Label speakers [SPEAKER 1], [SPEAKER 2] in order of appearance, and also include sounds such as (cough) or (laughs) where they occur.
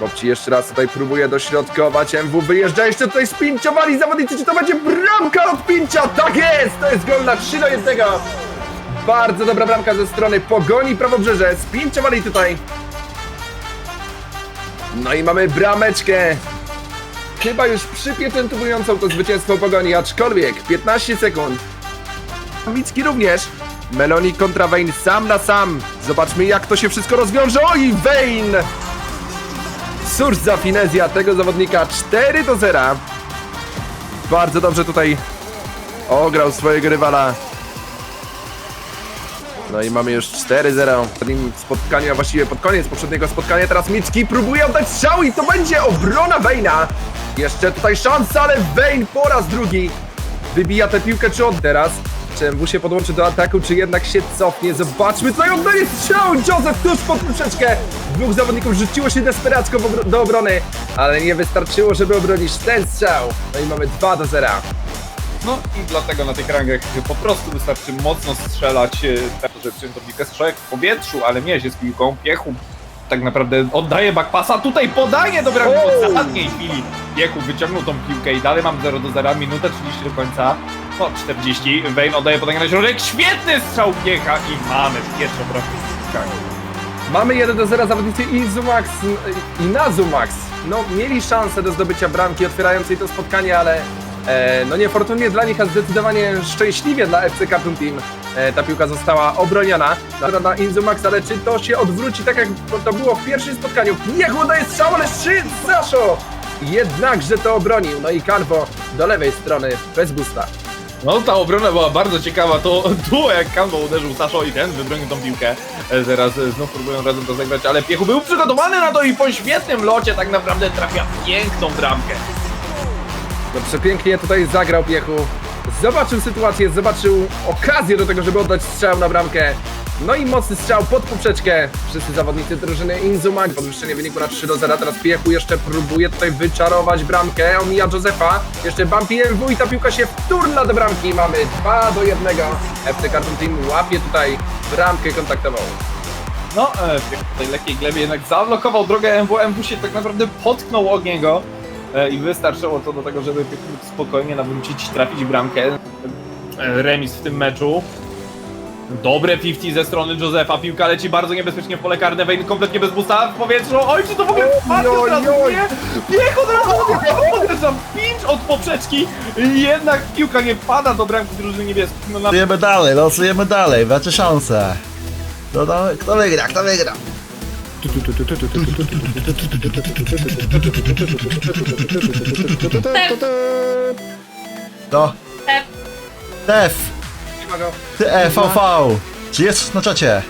[SPEAKER 1] Bobci jeszcze raz tutaj próbuje dośrodkować. MW wyjeżdża jeszcze tutaj spięciowali zawodnicy. Czy to będzie bramka od pięcia? Tak jest! To jest gol na 3 do 1. Bardzo dobra bramka ze strony Pogoni Prawobrzeże. Spięciowali tutaj. No i mamy brameczkę. Chyba już przypieczętowującą to zwycięstwo Pogoni, aczkolwiek 15 sekund. Micki również. Melonik kontra Wayne sam na sam. Zobaczmy jak to się wszystko rozwiąże. Oj, Wayne! Cóż za finezja tego zawodnika. 4 do 0. Bardzo dobrze tutaj ograł swojego rywala. No i mamy już 4-0 w tym spotkaniu, a właściwie pod koniec poprzedniego spotkania. Teraz Micki próbuje oddać strzał i to będzie obrona Wejna. Jeszcze tutaj szansa, ale Wejn po raz drugi wybija tę piłkę czy on teraz? Czy MW się podłączy do ataku, czy jednak się cofnie? Zobaczmy, tutaj oddaje strzał! Joseph tuż pod poprzeczkę! Dwóch zawodników rzuciło się desperacko do obrony, ale nie wystarczyło, żeby obronić ten strzał. No i mamy 2 do 0.
[SPEAKER 2] No i dlatego na tych rangach po prostu wystarczy mocno strzelać, e, tak, że przyjąć tą piłkę strzałek w powietrzu, ale nie się z piłką, piechu tak naprawdę oddaje backpassa, tutaj podanie do bramki w ostatniej chwili. Piechu wyciągnął tą piłkę i dalej mam 0 do 0, minutę 30 do końca, no 40, Wayne oddaje podanie na środek, świetny strzał Piecha i mamy pierwszą bramkę.
[SPEAKER 1] Mamy 1 do 0 zawodnicy Izumax i Nazumax. No, mieli szansę do zdobycia bramki otwierającej to spotkanie, ale e, no niefortunnie dla nich, a zdecydowanie szczęśliwie dla FC Cartoon Team e, ta piłka została obroniona. Na, Inzumax, ale czy to się odwróci tak jak to było w pierwszym spotkaniu? Niech udaje strzał, ale szyd, Saszo! Jednakże to obronił. No i Carbo do lewej strony bez busta.
[SPEAKER 2] No ta obrona była bardzo ciekawa, to (laughs) duo jak Kambo uderzył Saszo i ten wybronił tą piłkę. E, Teraz e, znów próbują razem to zagrać, ale Piechu był przygotowany na to i po świetnym locie tak naprawdę trafia piękną bramkę.
[SPEAKER 1] No przepięknie tutaj zagrał Piechu. Zobaczył sytuację, zobaczył okazję do tego, żeby oddać strzał na bramkę. No i mocny strzał pod poprzeczkę. Wszyscy zawodnicy drużyny Inzuma. Podwyższenie wyniku na 3 do 0. Teraz Piechu jeszcze próbuje tutaj wyczarować bramkę. Omija Josefa. Jeszcze Bumpy MW i ta piłka się wturla do bramki. Mamy 2 do 1. FC Cartoon Team łapie tutaj bramkę kontaktową.
[SPEAKER 2] No, e, w tej lekkiej glebie jednak zablokował drogę MW, MW się tak naprawdę potknął o niego. e, I wystarczyło to do tego, żeby spokojnie nawrócić, trafić bramkę. E, Remis w tym meczu. Dobre 50 ze strony Josefa, piłka leci bardzo niebezpiecznie w pole karne, Wayne kompletnie bez busta w powietrzu, oj czy to w ogóle wpadnie od razu, nie? Bieg od razu, podjeżdżam, pinch od poprzeczki, jednak piłka nie pada do bramki drużyny niebieskiej, no na
[SPEAKER 3] Losujemy dalej, losujemy dalej, macie szansę. Kto, to, kto wygra, kto wygra? To.
[SPEAKER 4] Tef.
[SPEAKER 1] Go.
[SPEAKER 3] ty EVV. Czy jest na czacie?